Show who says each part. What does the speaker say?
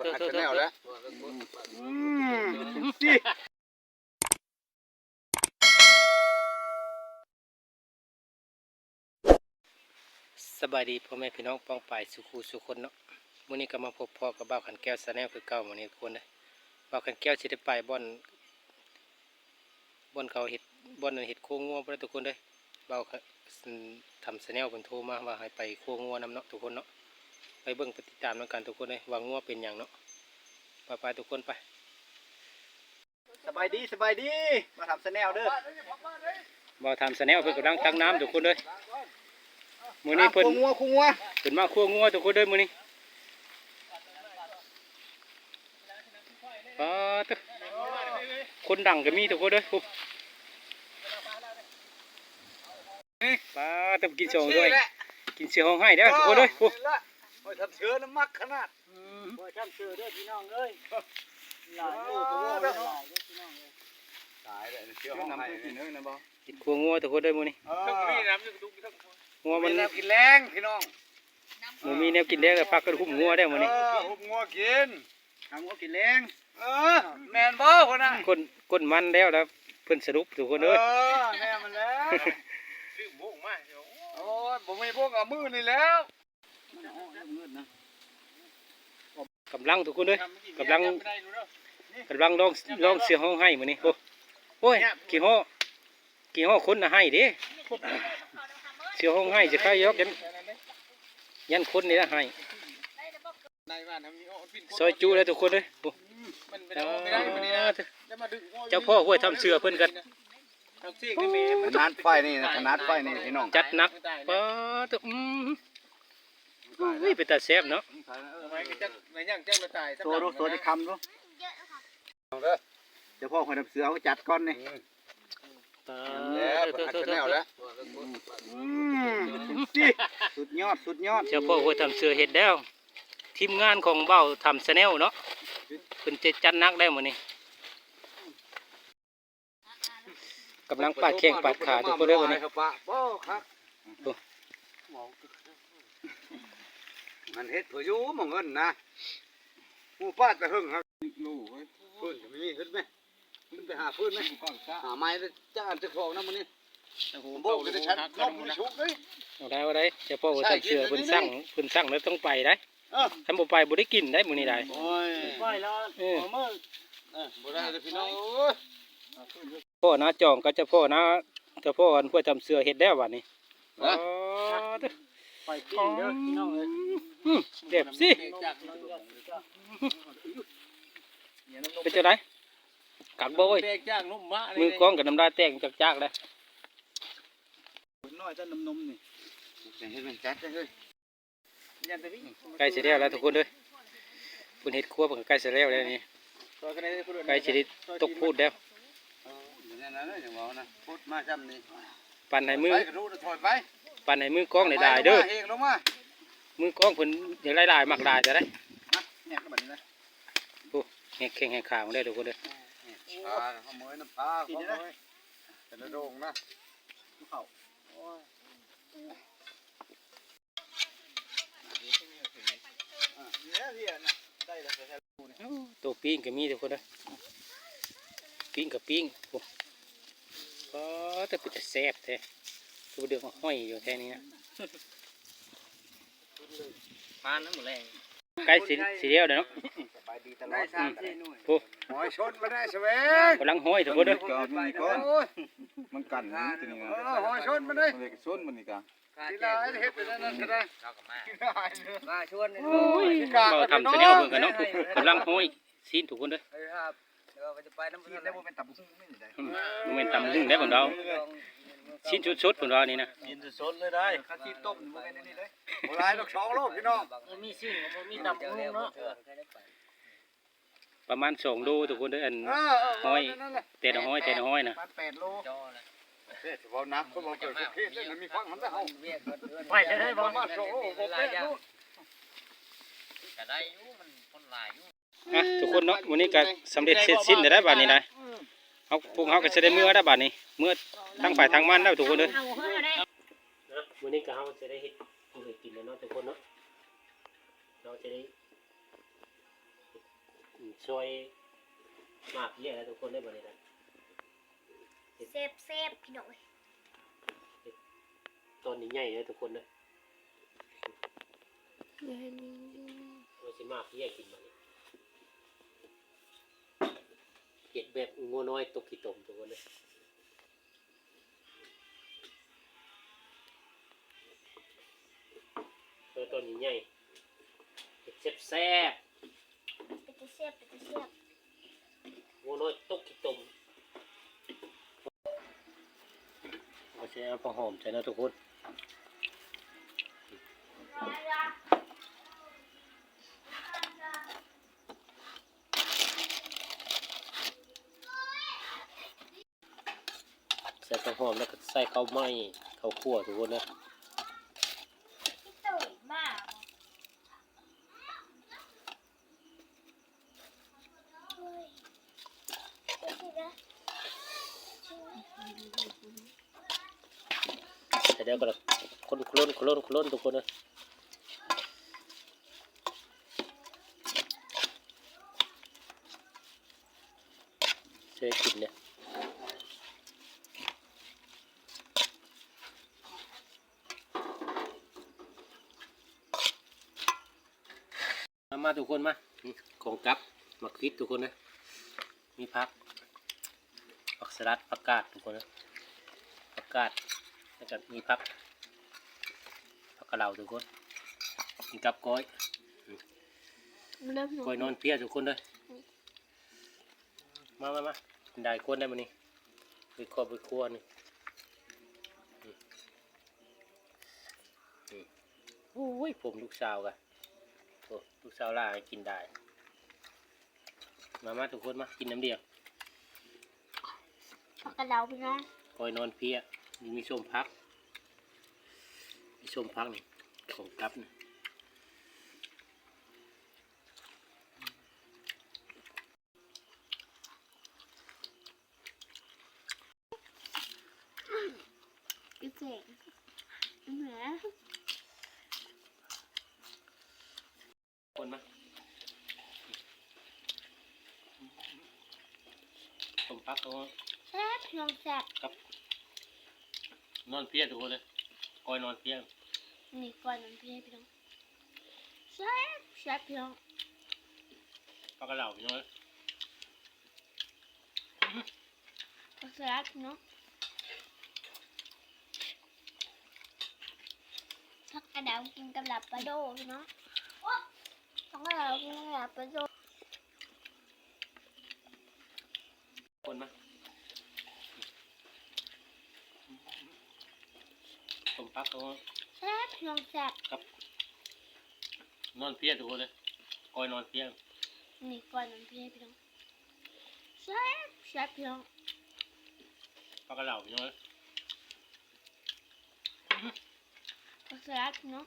Speaker 1: เถอะ
Speaker 2: อัด
Speaker 1: เถอะ
Speaker 2: แนวแล้ว
Speaker 1: สบายดีพ่อแม่พี่น้องป้องปายสุขูสุคนเนาะมื้อนี้ก็มาพบพ่อกับบ่าวขันแก้วซาแนลคือเก่ามื้อนี้ทุกคนเลยบ่าวขันแก้วสิได้ไปบ่อนบ่อนเขาเฮ็ดบ่อนนั้นเฮ็ดโคงัวบ่ได้ทุกคนเลยบ่าวขันทำซาแนลเพิ่นโทรมาว่าให้ไปโคงัวนำเนาะทุกคนเนาะไป เบิ่งไปติดตามนำกันทุกคนเลยว่างัวเป็นหยังเนาะไปไปทุกคนไป
Speaker 2: สบายดีสบายดี มาทำสแนลเด้อ
Speaker 1: บ่าวทำซาแนลเพิ่นกำลังตักน้ำทุกคนเลยมื้อนี้เพิ่น
Speaker 2: คู่งัวคู่งัว
Speaker 1: เพิ่นมาคั่วงัวทุกคนเด้อมื้อนี้ปาตะคนดังก็มีทุกคนเด้อปุ๊บปาตะกินสองด้วยกินเสียห้องให้เด้อทุกคนเด้อปุ๊บ
Speaker 2: โอ้ยทำเชื้อน้ำมักขนาดโอ้ยทำเชื้อเด้อพี่น้องเอ้ยหลายโอ้โหหลายเด้อพี่น้องเอ้ยตายเลยเชื้อห้องไห้กินเอ้ยนะบ่
Speaker 1: กินคั่วงัวทุกคนเด้อมื้อนี้
Speaker 2: ต้องมีน้ำอยู่ทุกทุก
Speaker 1: งัว
Speaker 2: มั
Speaker 1: มันน
Speaker 2: กินแรงพี่น้อง
Speaker 1: บ่มีแนวกินได้ก็ปักกระหุ่มงัวได้อมื้อนี้
Speaker 2: หุบงัวกินทำงัวกินแรงเออแมนบ่คนน่ะ
Speaker 1: คนคนมันแล้วแล้วเพิ่นสรุปทุกคน
Speaker 2: เอ
Speaker 1: เด้อ
Speaker 2: อแม่มันแล้วซื้อบุกมาโอ้ยบ่มีพวกเอามือนี่แล้ว
Speaker 1: กำลังทุกคนเด้อกำลังกำลังลองลองเสียห้องให้มื้อนี้โอ้โอ้ยกี่ห้อกี่ห้อคนน่ะให้เด้เสียห้องให้จะใครยกยันยันคนนี่ละให้
Speaker 2: ในบ้านมีโอ้ปิ่น
Speaker 1: ซอยจูแล้วทุกคนเลยโอ้
Speaker 2: มันไม่ได้ไม่ได้ไม่ได้จะมาดึง
Speaker 1: เจ้าพ่อห้วยทำเสือเพิ่นกัน
Speaker 2: เอาซี่กันมีขนาดไฟนี่นะขนาดไฟนี่พี่น้อง
Speaker 1: จัดหนักป้าตะอืม อุ้ยเป็นตาแซ่บเนาะ
Speaker 2: ไว้ก็จะไม่ย่างเจ้ามาตาย
Speaker 3: ตัวรู้ตัวที่คำรู้เดี๋ยวพ่อคนทำเสือเขาจัดก้อนนี่
Speaker 1: ตา
Speaker 2: แล้วอัดแนวแล้ว
Speaker 3: สุดยอดสุดยอด
Speaker 1: เจ้าพ่อห้วยทำเสือเฮ็ดแล้วทีมงานของเบ้าทำชาแนลเนาะเพิ่นจะจัดหนักได้มื้อนี้กำลังปาดแข้งปาดขาทุกคนเลยวันนี้
Speaker 2: มันเฮ็ดเพื่ออยู่มองเงินนะหมู่ป้าจะหึงครับลูกพื้นจะมีขึ้นไหมขึ้นไปหาพื้นไหมหาไม้จ้าอันจะคลองนะมันนี่ผมบอกเลยจะชัดนกมันชุกเลย
Speaker 1: เอาได้เอาได้เจ้าพ่อห้วยทำเสือเพิ่นสั่งเพิ่นสั่งแล้วต้องไปได้
Speaker 2: เออ
Speaker 1: ถ้าบ่ไปบ่ได้กินได้มื้อนี้ได้
Speaker 2: โอ้ย
Speaker 3: ไปแล้ว
Speaker 1: เออ
Speaker 2: มือเออบ่ได้เลยพี่น้อง
Speaker 1: พ่อนะจองก็เจะพ่อนะเจ้าพ่ออันพ่อจำเสือเฮ็ดแล้วบัดนี้
Speaker 2: นะ
Speaker 1: อ๋อเด้อ
Speaker 3: ไปกินเด้อพี่น้องเอ้ย
Speaker 1: อืมเด็บสิเป็นจังไดกักบ่เว้ย
Speaker 2: แตกจ้างนุ่มมะ
Speaker 1: มือกล้องกับน้ำลายแตกจากๆเลย
Speaker 3: น้อยต้นนมๆนี่
Speaker 2: เห็นมันจัดเลย
Speaker 3: ยันตะพี่
Speaker 1: ใกล้สิแล้วแล้วทุกคนเด้อเพิ่นเฮ็ดครัวเพิ่นก็ใกล้สิแล้วแล้วนี่
Speaker 3: ตัวกันได้ผู้
Speaker 1: ใกล้สิได้ตกพูดแล้ว
Speaker 2: อย่างนั้นนะอ ย่างว่านะพูดมาจำนี่
Speaker 1: ปั่นให้มือ
Speaker 2: ไปกระดูถอยไป
Speaker 1: ปั่นให้มือกล้องได้ได้เด้อ
Speaker 2: เองลงมา
Speaker 1: มือกล้องเพิ่นอยากหลายๆมักหลายจะได้
Speaker 3: เนี่ยก็แบบนี้นะ
Speaker 1: แหกแข้งแหกขาของได้อทุกคนเด้อ
Speaker 2: อ่าขโมยน้ำปลาขโมยเป็นระดงนะ
Speaker 3: เนี่ยพี่น่ะได้แล้วแท้
Speaker 1: ตัวปิ้งก็มีทุกคนเด้อปิ้งกับปิ้งโอ้ก็แต่เป็นแต่แซ่บแท้ ตัวเดือดห้อยอยู่แท้นี้นะ
Speaker 3: ปานนั้นหมดแรง
Speaker 1: ใกล้สิสิเดียวเด้อเนาะ
Speaker 3: สบายดีตลอดสามสี่หน่วย
Speaker 1: โอ้
Speaker 2: หอยชนมาได้เสวง
Speaker 1: กำลังห้อยทุกคนเด้อ
Speaker 2: โอ้ย
Speaker 4: มันกันนะตัวนี้
Speaker 2: เอ
Speaker 4: นะ
Speaker 2: อหอยชนมาได้
Speaker 4: มันเลยส้นมันนี่กะ
Speaker 2: ทีละไอ้เฮ็ดไปนั่นนั่นก็ได้
Speaker 3: มาชวน
Speaker 1: โอ้ยเราทำเสนียวเบิ่งกันเนาะกำลังห้อยซีนทุกคนเด้อ
Speaker 3: เออครับเดี๋ยวเราจะไปน้ำมันได้บ่เป็นตับหุ้งนี่ได้
Speaker 1: อืมมันเป็นตำลึงได้บ่เรา ซีนชุดๆบ่เรานี่นะ
Speaker 2: กินสดเลยได้
Speaker 3: ข้าที่ต้มบ่เป็นนี่เลย
Speaker 2: โบราณดอกสองโลกพี่น้อง
Speaker 3: มีสิ่งบ่มีตับหุ้งเนาะ
Speaker 1: ประมาณ2โลทุกคนเด้ออัน
Speaker 2: เออ
Speaker 1: ห้อยแต่ละห้อยแต่ละห้อยนะ
Speaker 3: มัน8โล
Speaker 2: เฮ้ยเว้านักคนบ่เกิดเหตุเลยมันมีฟังมันได้เฮา
Speaker 3: ไปได้บ่
Speaker 2: ประมาณ2โลบ่เป็นลูก
Speaker 3: ก็ได้อยู่มันคนหลายอยู่
Speaker 1: อะทุกคนเนาะวันนี้ก็สำเร็จเสร็จสิ้นได้วบัดนี้นะ เฮาพวกเฮาก็สิได้มื้อได้วบัดนี้มื้อทั้งฝ่ายทั้งมันแล้วทุกคนเด้อนะวันนี้ก็เฮาจะได้เฮ็ดเฮ็ดกินแล้วเนาะทุกคนเนาะเราจะได้ช่วยมากเรียกแล้วทุกคนได้บ่นี่นะ
Speaker 5: เซฟเซฟพี่น้อง
Speaker 1: ตอนนี้ใหญ่เลยทุกคนเลย
Speaker 5: เดี๋ยวนี้
Speaker 1: เราสิมากเรียกกินมานี่ เห็ดแบบงัวน้อยตกขี้ตมทุกคนเลยตัวตอนนี้ใหญ่เห็ดแซ่บๆ
Speaker 5: เป็นตะเซฟเป็นตะเซฟ
Speaker 1: งูน้อยตกขี้ตมเราใช้เอาผ้าห่มใช้นะทุกคนใส่ผ้า ห่มแล้วก็ใส่ข้าวไหม้ข้าวคั่วทุกคนนะ
Speaker 5: ตุ๋ยมากเดี๋ยวสินะชิม
Speaker 1: แต่เดี๋ยวก็คนคลนคลนคลนทุกคนนะช่วยกินเนี่ย มามาทุกคนมาอืมของกลับมาคลิปทุกคนนะ มีพักผักสลัดผักกาดทุกคนนะผักกาดแล้วก็มีพักผักกะเหล่าทุกคนมีกับก้อย
Speaker 5: เริ่มหนู
Speaker 1: ก้อยนอนเพียทุกคนเลยมามามาได้คนได้มานี่ไปครอบไปครัวนี่อืมอืมโอ้ยผมลูกสาวกัน โอ้ลูกสาวล่าให้กินได้ มามาทุกคนมา กินน้ำเดียว
Speaker 5: ผักกระเดาพี่น้อง
Speaker 1: คอยนอนเพลียมีมีส้มพัก มีส้มพักนี่ของกลับนี่
Speaker 5: พี่เจ๋งเหนือ
Speaker 1: คนมาส้มพักเขา
Speaker 5: แซ่บพี่น้องแซ่บ
Speaker 1: นอนเพลียทุกคนเลยคอยนอนเพลีย
Speaker 5: นี่ก่อนน้ำพี่ให้พี่น้องแซ่บแซ่บพี่น้อง
Speaker 1: พักกระเหล่าพี่น้อย
Speaker 5: ผักสลัดพี่น้องผักกระเดากินกับหลับปลาโดพี่น้อง ผักกระเดากินกับหลับปลาโด
Speaker 1: คนมาส้มพักเขา
Speaker 5: แซ่บพี่น้องแซ่บ
Speaker 1: นอนเพลียทุกคนเลยคอยนอนเพลีย
Speaker 5: นี่ก่อนน้ำพี่ให้พี่น้องแซ่บแซ่บพี่น้อง
Speaker 1: พักกระเหล่าพี่น้อย
Speaker 5: ผักสลัดพี่น้อง